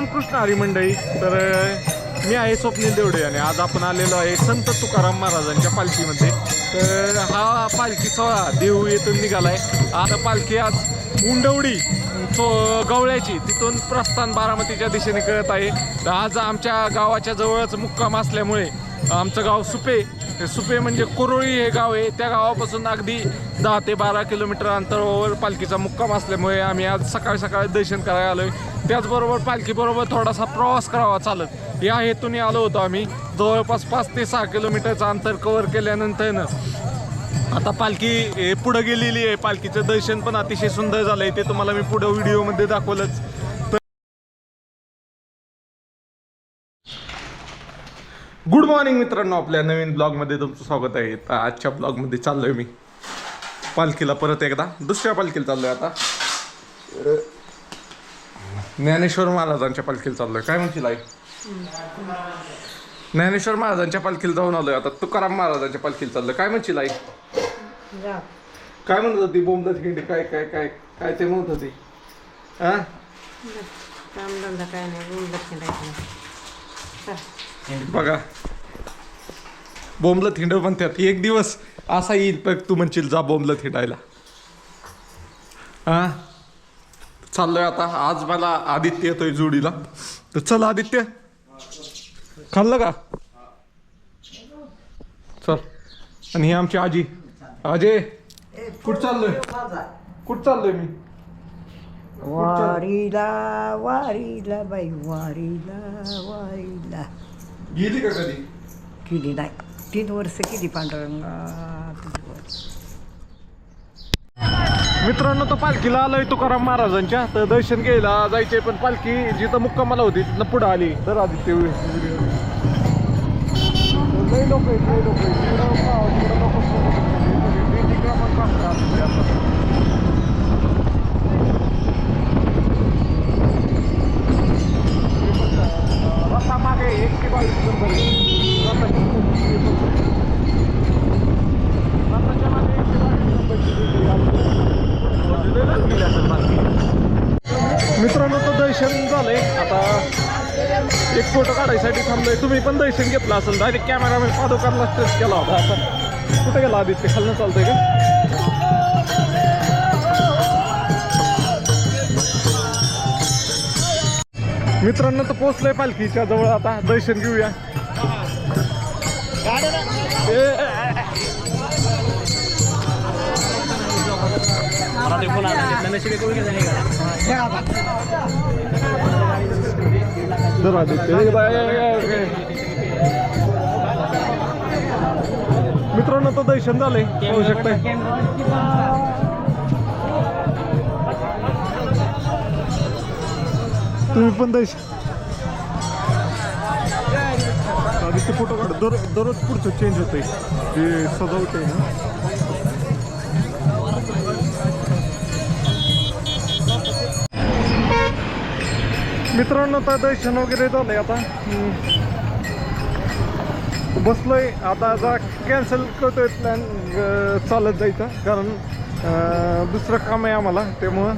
रामकृष्ण हरी मंडळी तर मी आहे स्वप्नील देवडे आणि आज आपण आलेलो आहे संत तुकाराम महाराजांच्या पालखीमध्ये. तर हा पालखी सोहळा देऊ येथून आहे आता पालखी आज उंडवडी सो गवळ्याची तिथून प्रस्थान बारामतीच्या दिशेने करत आहे. तर आज आमच्या गावाच्या जवळच मुक्काम असल्यामुळे आमचं गाव सुपे सुपे म्हणजे कुरोळी हे गाव आहे. त्या गावापासून अगदी दहा ते बारा किलोमीटर अंतरावर पालखीचा मुक्काम असल्यामुळे आम्ही आज सकाळी सकाळी दर्शन करायला आलो आहे त्याचबरोबर पालखीबरोबर थोडासा प्रवास करावा चालत. या हेतूने आलो होतो आम्ही. जवळपास पाच ते सहा किलोमीटरचं अंतर कवर केल्यानंतरनं आता पालखी पुढं गेलेली आहे. पालखीचं दर्शन पण अतिशय सुंदर झालं आहे ते तुम्हाला मी पुढं व्हिडिओमध्ये दाखवलंच. गुड मॉर्निंग मित्रांनो. आपल्या नवीन ब्लॉगमध्ये तुमचं स्वागत आहे. तर आजच्या ब्लॉगमध्ये चाललोय मी. पालखीला परत एकदा. दुसऱ्या पालखीला चाललोय आता. अ, ज्ञानेश्वर महाराजांच्या पालखीला चाललोय. काय म्हणशील आई? ज्ञानेश्वर महाराजांच्या पालखीला जाऊन आलोय आता. तुकाराम महाराजांच्या पालखीला चाललोय. काय म्हणशील आई? काय म्हणत होती? बोंबलत खिंडी काय काय काय काय ते म्हणत होती? हा काय नाही. बघा. बोंबलत हिंड म्हणतात. एक दिवस असा येईल पण तू म्हणशील जा बोंबलत हिंडायला हा? चाललोय आता. आज मला आदित्य येतोय जोडीला. तर चल आदित्य. खाल्लं का? चल. आणि ही आमची आजी. अजय कुठं चाललोय? कुठं चाललोय मी? वारीला वारीला बाई वारीला वारीला. गेली का कधी? केली नाही. तीन वर्ष केली पांडुरंगा. मित्रांनो तो पालखीला आलोय तुकाराम महाराजांच्या. तर दर्शन घ्यायला जायचे पण पालखी जिथं मुक्कामाला होती तिथनं पुढं आली. तर आदित्य लोक मित्रांनो तो दर्शन झालंय. आता एक फोटो काढायसाठी थांबलोय. तुम्ही पण दर्शन घेतलं असेल. डायरेक्ट कॅमेरामॅन पादोकांना टच केला होता. आता कुठे गेला आदित्य? खालनं चालतंय का? मित्रांनो तर पोचलंय पालखीच्या जवळ आता. दर्शन घेऊया. मित्रांनो तर दर्शन झालंय. होऊ शकतंय. तुम्ही पण दर्शन आदित्य फोटो काढ. दर दररोज पुढचं चेंज होतंय. ते सजावट आहे ना. मित्रांनो तर दर्शन वगैरे झालंय आता. बसलोय. आता जा कॅन्सल करतोय प्लॅन चालत जायचा. कारण दुसरं काम आहे आम्हाला त्यामुळं.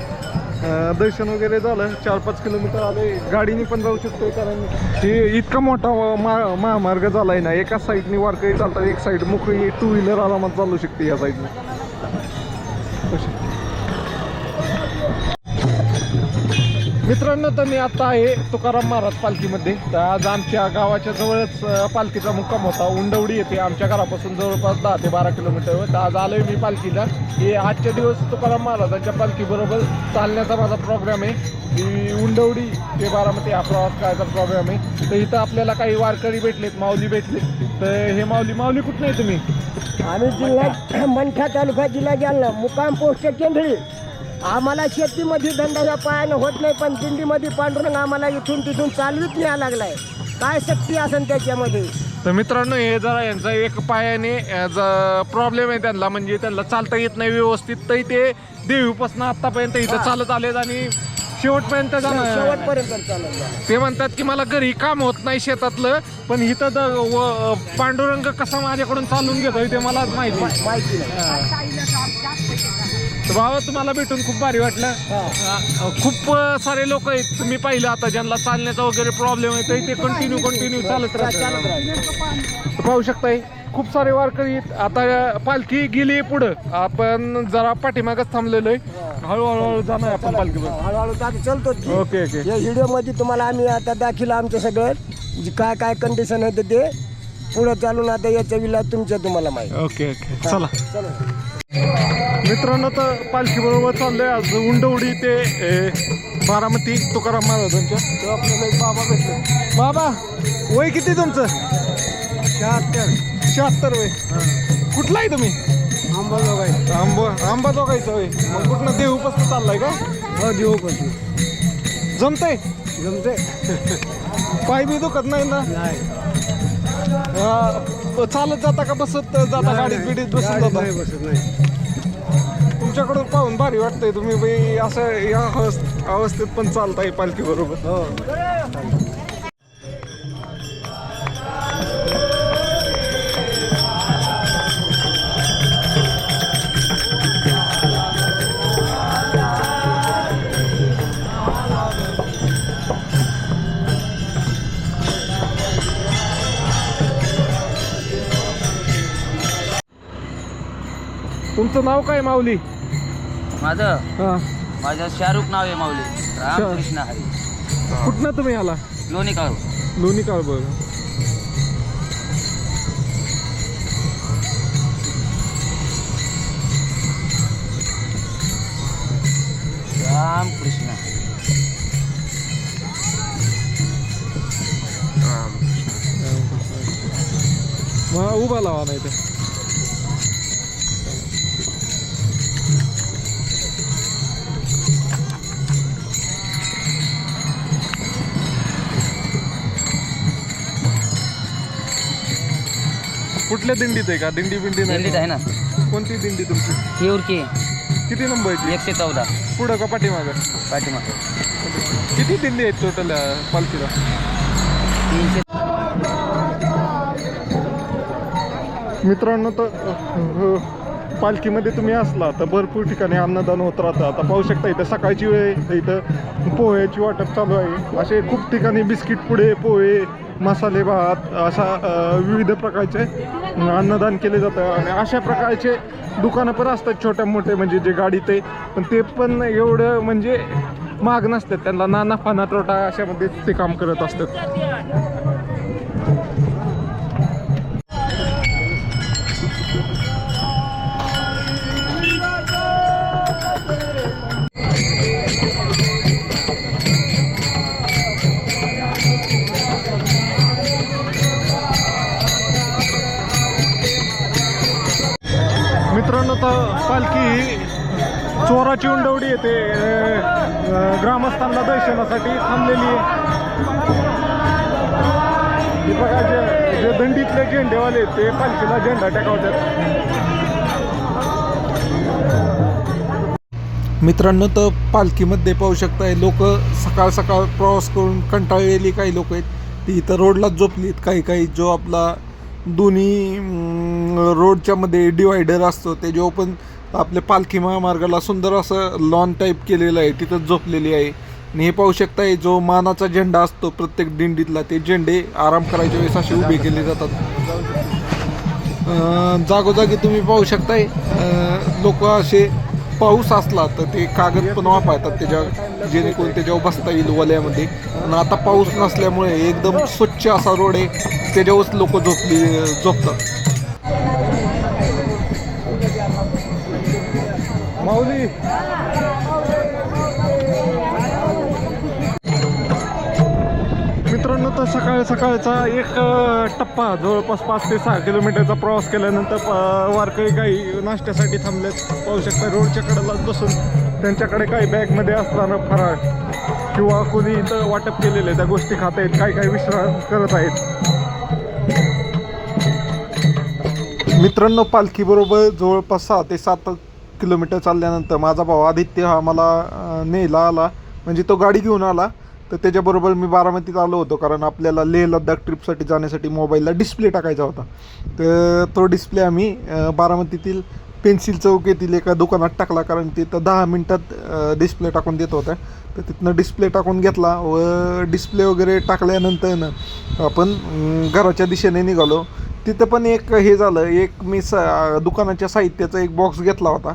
दर्शन वगैरे झालं. चार पाच किलोमीटर आले. गाडीने पण जाऊ शकतो कारण हे इतका मोठा मा महामार्ग झालाय ना एका साईडने वारकरी चालतात एक साईड मोकळी टू व्हीलर आरामात चालू शकते या साईडने मित्रांनो तर मी आता आहे तुकाराम महाराज पालखीमध्ये. तर आज आमच्या गावाच्या जवळच पालखीचा मुक्काम होता. उंडवडी येते आमच्या घरापासून जवळपास दहा ते बारा किलोमीटरवर तर आज आलोय मी पालखीला. हे आजच्या दिवस तुकाराम महाराजांच्या पालखीबरोबर चालण्याचा माझा प्रोग्राम आहे. की उंडवडी ते बारामती हा प्रवास करायचा प्रॉब्लेम आहे. तर इथं आपल्याला काही वारकरी भेटलेत माऊली भेटलेत. तर हे माऊली माऊली कुठं नाही तुम्ही? आम्ही जिल्हा मंठा तालुका जिल्हा जालना मुकाम पोस्ट केंद्री. आम्हाला शेतीमध्ये धंदा पायानं होत नाही पण दिंडीमध्ये पांडुरंग आम्हाला इथून तिथून चालवीत न्यायला लागलाय. काय शक्ती असेल त्याच्यामध्ये? तर मित्रांनो हे जरा यांचा एक पायाने प्रॉब्लेम आहे त्यांना म्हणजे त्यांना चालता येत नाही व्यवस्थित तरी ते देवीपासून आतापर्यंत इथं चालत आलेत आणि शेवटपर्यंत शेवटपर्यंत चालत ते म्हणतात की मला घरी काम होत नाही शेतातलं पण इथं पांडुरंग कसा माझ्याकडून चालून घेतोय ते मलाच माहिती माहिती बाबा तुम्हाला भेटून खूप भारी वाटलं. अ, खूप अ, सारे लोक आहेत. तुम्ही पाहिलं आता ज्यांना चालण्याचा वगैरे प्रॉब्लेम आहे तर ते कंटिन्यू कंटिन्यू चालत राहतात पाहू शकताय खूप सारे वारकरी आहेत. आता पालखी गेली पुढं. आपण जरा पाठीमागच थांबलेलो आहे हळूहळू हळू जाणार आपण पालखीवर हळूहळू तर ओके ओके. या व्हिडिओमध्ये तुम्हाला आम्ही आता दाखिलं आमचं सगळं. जे काय काय कंडिशन आहे ते पुढं चालून आता याच्या विला तुमच्या तुम्हाला माहिती. Okay okay. चला. चला. मित्रांनो तर पालखी बरोबर चाललोय. आज उंडवडी ते बारामती तुकाराम महाराजांच्या. आपल्याला एक बाबा भेटले. बाबा वय किती तुमचं? शहात्तर. शहात्तर वय. कुठला आहे तुम्ही? अंबाजोगाई. आंबा आंबा जोगायचं वय. मग कुठनं देहूपासून चाललाय का? हो देऊ पण जमतंय. जमते पाय बी दुखत नाही ना? नाही. चालत जाता का बसत जाता? गाडीत बिडीत बसून जाता? बसत नाही. तुमच्याकडून पाहून भारी वाटतंय तुम्ही बाई असं या अवस्थ- अवस्थेत पण चालताय पालखी बरोबर हो. तुमचं नाव काय माऊली? माझं? हा. माझं शाहरुख नाव आहे माऊली. रामकृष्ण हरी. कुठनं तुम्ही आला? लोणी काळू. लोणी काळ बघ रामकृष्ण मग उभा लावा नाही तर कुठल्या दिंडीत आहे का? दिंडी बिंडी दिल्लीत आहे ना. कोणती दिंडी तुमची? ही उरकी किती नंबरची एकशे चौदा. पुढं का पाठीमागं? पाठीमागे. किती दिंडी आहेत टोटल पालखीला? तीनशे. मित्रांनो तर पालखीमध्ये तुम्ही असला तर भरपूर ठिकाणी अन्नदान होत राहतं. आता पाहू शकता इथं सकाळची वेळ आहे इथं पोह्याची वाटप चालू आहे. असे खूप ठिकाणी बिस्किट पुडे पोहे मसाले भात अशा विविध प्रकारचे अन्नदान केले जातं. आणि अशा प्रकारचे दुकानं पण असतात छोट्या मोठे म्हणजे जे गाडी ते. पण ते पण एवढं म्हणजे माग नसतात. त्यांना नाना फाना तोटा अशामध्ये ते काम करत असतात. मित्रांनो तर पालखी ही चोराची उंडवडी येते. ग्रामस्थांना दर्शनासाठी थांबलेली आहे. बघा जे जे दंडीतले झेंडेवाले ते पालखीला झेंडा टेकावतात. मित्रांनो तर पालखीमध्ये पाहू शकताय लोक सकाळ सकाळ प्रवास करून कंटाळलेली काही लोक आहेत. ती इथं रोडलाच झोपलीत. काही काही जो आपला दोन्ही रोडच्या मध्ये डिवायडर असतो. ते जो पण आपल्या पालखी महामार्गाला सुंदर असं लॉन टाईप केलेलं आहे तिथं झोपलेली आहे. आणि हे पाहू शकताय जो मानाचा झेंडा असतो प्रत्येक दिंडीतला ते झेंडे आराम करायच्या वेळेस असे उभे केले जातात. जागोजागी तुम्ही पाहू शकताय लोक असे पाऊस असला तर ते कागद पण वापरतात त्याच्या जेणेकरून त्याच्यावर बसता येईल वल्यामध्ये. आणि आता पाऊस नसल्यामुळे एकदम स्वच्छ असा रोड आहे त्याच्यावरच लोक झोपली झोपतात. माऊली होता तर सकाळ सकाळचा एक टप्पा जवळपास पाच ते सहा किलोमीटरचा प्रवास केल्यानंतर वारकरी काही नाश्त्यासाठी थांबलेत. पाहू शकता रोडच्या कडेला बसून त्यांच्याकडे काही बॅगमध्ये असताना फराळ किंवा कोणी इथं वाटप केलेले त्या गोष्टी खात आहेत काही काही विश्राम करत आहेत. मित्रांनो पालखीबरोबर जवळपास सहा ते सात किलोमीटर चालल्यानंतर माझा भाऊ आदित्य हा मला नेला आला. म्हणजे तो गाडी घेऊन आला. तर त्याच्याबरोबर मी बारामतीत आलो होतो कारण आपल्याला लेह लद्दाख ट्रिपसाठी जाण्यासाठी मोबाईलला डिस्प्ले टाकायचा होता. तर तो डिस्प्ले आम्ही बारामतीतील पेन्सिल चौक येथील एका दुकानात टाकला कारण तिथं दहा मिनटात डिस्प्ले टाकून देत होता तर तिथनं डिस्प्ले टाकून घेतला व डिस्प्ले वगैरे टाकल्यानंतरनं आपण घराच्या दिशेने निघालो. तिथं पण एक हे झालं एक मी स दुकानाच्या साहित्याचा एक बॉक्स घेतला होता.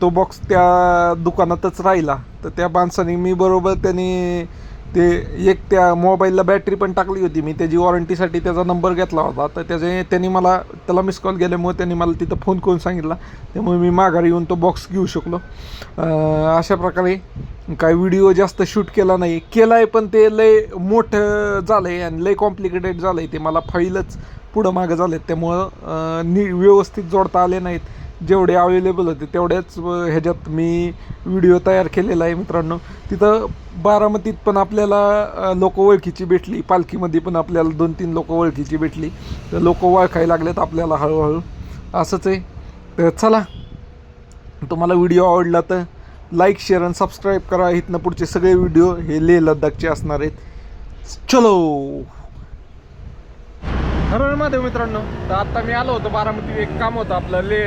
तो बॉक्स त्या दुकानातच राहिला. तर त्या माणसाने मी बरोबर त्याने ते एक त्या मोबाईलला बॅटरी पण टाकली होती मी. त्याची वॉरंटीसाठी त्याचा नंबर घेतला होता. तर त्याचे त्यांनी मला त्याला मिस कॉल गेल्यामुळे त्यांनी मला तिथं फोन करून सांगितला. त्यामुळे मी माघारी येऊन तो बॉक्स घेऊ शकलो. अशा प्रकारे काय व्हिडिओ जास्त शूट केला नाही. केला आहे पण ते लय मोठं झालं आहे आणि लय कॉम्प्लिकेटेड झालं आहे ते मला फाईलच पुढं मागं झालं आहेत त्यामुळं नी व्यवस्थित जोडता आले नाहीत. जेवढे अवेलेबल होते तेवढ्याच ह्याच्यात मी व्हिडिओ तयार केलेला आहे मित्रांनो. तिथं बारामतीत पण आपल्याला लोक ओळखीची भेटली. पालखीमध्ये पण आपल्याला दोन तीन लोक ओळखीची भेटली. तर लोक ओळखायला लागलेत आपल्याला हळूहळू. असंच आहे. तर चला तुम्हाला व्हिडिओ आवडला तर लाईक शेअर आणि सबस्क्राईब करा. इथनं पुढचे सगळे व्हिडिओ हे लेह लद्दाखचे असणार आहेत. चलो! हर महादेव मित्रांनो तर आता मी आलो होतो बारामती. एक काम होतं आपलं ले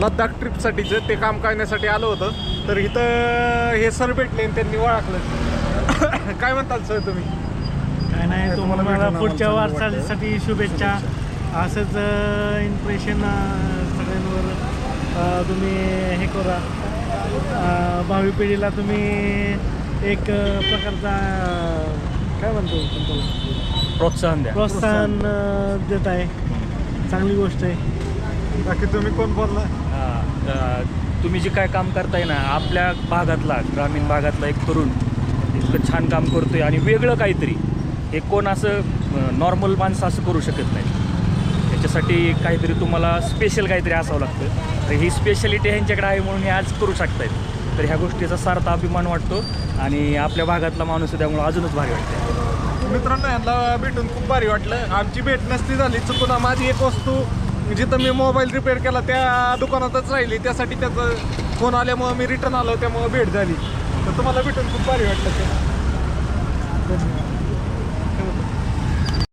लद्दाख ट्रिपसाठीचं ते काम करण्यासाठी आलो होतं. तर इथं हे सर भेटले आणि त्यांनी ओळखलं. काय म्हणताल सर तुम्ही? काय नाही तुम्हाला पुढच्या वाटचालीसाठी शुभेच्छा. असंच इम्प्रेशन सगळ्यांवर तुम्ही हे करा. भावी पिढीला तुम्ही एक प्रकारचा काय म्हणतो तुम्हाला प्रोत्साहन द्या. प्रोत्साहन अ, देत आहे. चांगली गोष्ट आहे. बाकी तुम्ही कोण बोलला हा, अ, तुम्ही जे काय काम करताय ना आपल्या भागातला ग्रामीण भागातला एक तरुण इतकं छान काम करतोय आणि वेगळं काहीतरी हे कोण असं नॉर्मल माणसं असं करू शकत नाही. त्याच्यासाठी काहीतरी तुम्हाला स्पेशल काहीतरी असावं लागतं. तर ही स्पेशालिटी ह्यांच्याकडे आहे म्हणून हे आज करू शकतायत. तर ह्या गोष्टीचा सार्थ अभिमान वाटतो आणि आपल्या भागातला माणूस आहे त्यामुळे अजूनच भारी वाटतं मित्रांनो यांना भेटून खूप भारी वाटलं. आमची भेट नसती झाली चुकून माझी एक वस्तू जिथं मी मोबाईल रिपेअर केला त्या दुकानातच राहिली. त्यासाठी त्याचं फोन आल्यामुळं मी रिटर्न आलो त्यामुळं भेट झाली. तर तुम्हाला भेटून खूप भारी वाटलं ते. धन्यवाद.